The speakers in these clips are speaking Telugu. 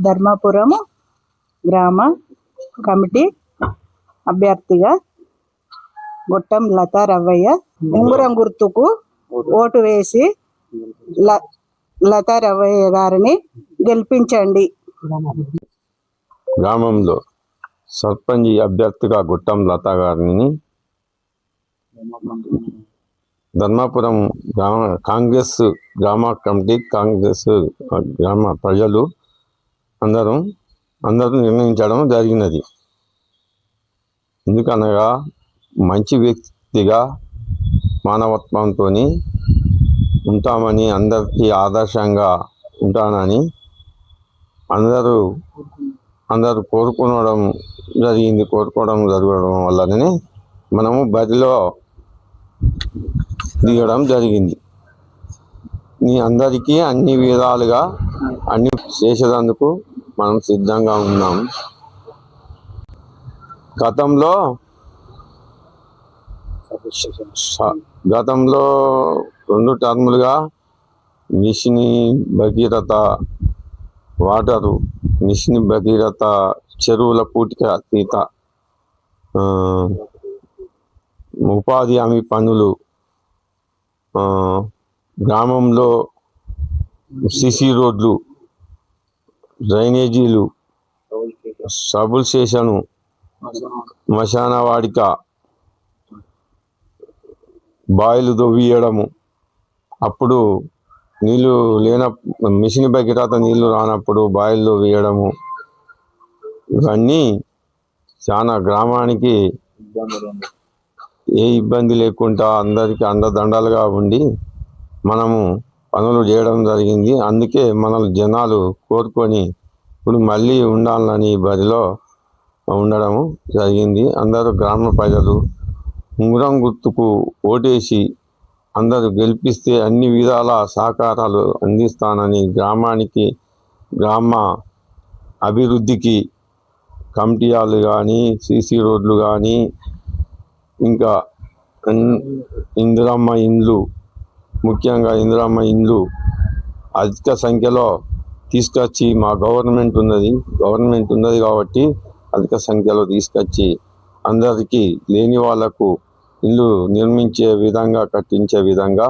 ధర్మాపురం గ్రామ కమిటీ అభ్యర్థిగా గుట్టం లతా రవ్వయ్య. ఉంగురం గుర్తుకు ఓటు వేసి ల లతా రవ్వయ్య గారిని గెలిపించండి. గ్రామంలో సర్పంచ్ అభ్యర్థిగా గుట్టం లత గారిని ధర్మాపురం గ్రామ కాంగ్రెస్ గ్రామ కమిటీ కాంగ్రెస్ గ్రామ ప్రజలు అందరం అందరూ నిర్ణయించడం జరిగినది. ఎందుకనగా మంచి వ్యక్తిగా మానవత్వంతో ఉంటామని అందరికీ ఆదర్శంగా ఉంటానని అందరూ అందరూ కోరుకోవడం జరిగింది. కోరుకోవడం జరగడం వల్లనే మనము బరిలో దిగడం జరిగింది. మీ అందరికీ అన్ని విధాలుగా అన్ని చేసేటందుకు మనం సిద్ధంగా ఉన్నాం. గతంలో గతంలో రెండు టర్ములుగా మిషిని భగీరథ వాటరు మిషన్ భగీరథ చెరువుల పూటిక అతీత ఉపాధి హామీ పనులు గ్రామంలో సిసి రోడ్లు డ్రైనేజీలు సబుల్ స్టేషను మశాన వాడిక బాయిలు దొవ్వియడము అప్పుడు నీళ్ళు లేన మిషన్ భగీరథ నీళ్ళు రానప్పుడు బాయిల్లో వేయడము ఇవన్నీ చాలా గ్రామానికి ఏ ఇబ్బంది లేకుండా అందరికీ అండదండలుగా ఉండి మనము పనులు చేయడం జరిగింది. అందుకే మన జనాలు కోరుకొని ఇప్పుడు మళ్ళీ ఉండాలని బరిలో ఉండడం జరిగింది. అందరూ గ్రామ ప్రజలు ఉంగరం గుర్తుకు ఓటేసి అందరూ గెలిపిస్తే అన్ని విధాల సహకారాలు అందిస్తానని గ్రామానికి గ్రామ అభివృద్ధికి కమిటీయాలు కానీ సీసీ రోడ్లు కానీ ఇంకా ఇందిరమ్మ ఇండ్లు ముఖ్యంగా ఇందిరామ్మ ఇండ్లు అధిక సంఖ్యలో తీసుకొచ్చి మా గవర్నమెంట్ ఉన్నది గవర్నమెంట్ ఉన్నది కాబట్టి అధిక సంఖ్యలో తీసుకొచ్చి అందరికీ లేని వాళ్ళకు ఇల్లు నిర్మించే విధంగా కట్టించే విధంగా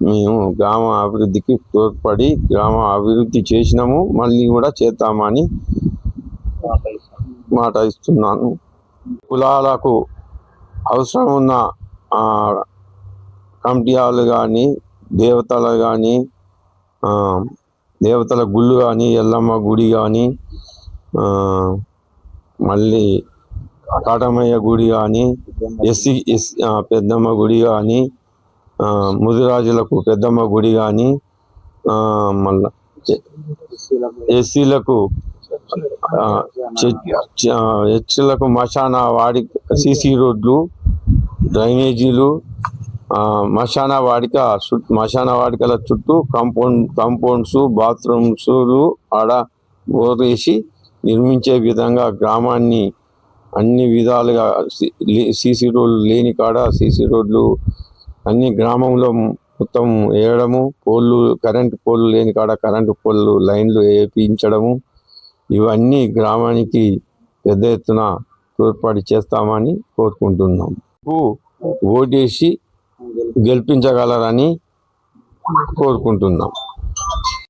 మేము గ్రామ అభివృద్ధికి తోడ్పడి గ్రామ అభివృద్ధి చేసినాము. మళ్ళీ కూడా చేద్దామని మాట ఇస్తున్నాను. కులాలకు అవసరం ఉన్న ఆ, కానీ దేవతలు కానీ దేవతల గుళ్ళు కానీ ఎల్లమ్మ గుడి కానీ మళ్ళీ కాటమయ్య గుడి కానీ ఎస్సి ఎస్ పెద్దమ్మ గుడి కానీ ముదిరాజులకు పెద్దమ్మ గుడి కానీ మళ్ళా ఎస్సీలకు హెచ్లకు మశానా వాడి సిసి రోడ్లు డ్రైనేజీలు మశానా వాడిక మశానా వాడికల చుట్టూ కాంపౌండ్ కాంపౌండ్స్ బాత్రూమ్స్ ఆడ బోరేసి నిర్మించే విధంగా గ్రామాన్ని అన్ని విధాలుగా సీసీ రోడ్లు లేని కాడ సీసీ రోడ్లు అన్ని గ్రామంలో మొత్తం వేయడము పోళ్ళు కరెంటు పోళ్ళు లేని కాడ కరెంటు పోళ్ళు లైన్లు వేయించడము ఇవన్నీ గ్రామానికి పెద్ద ఎత్తున తోడ్పాటు చేస్తామని కోరుకుంటున్నాం. ఓటేసి గెలిపించగలరని కోరుకుంటున్నాం.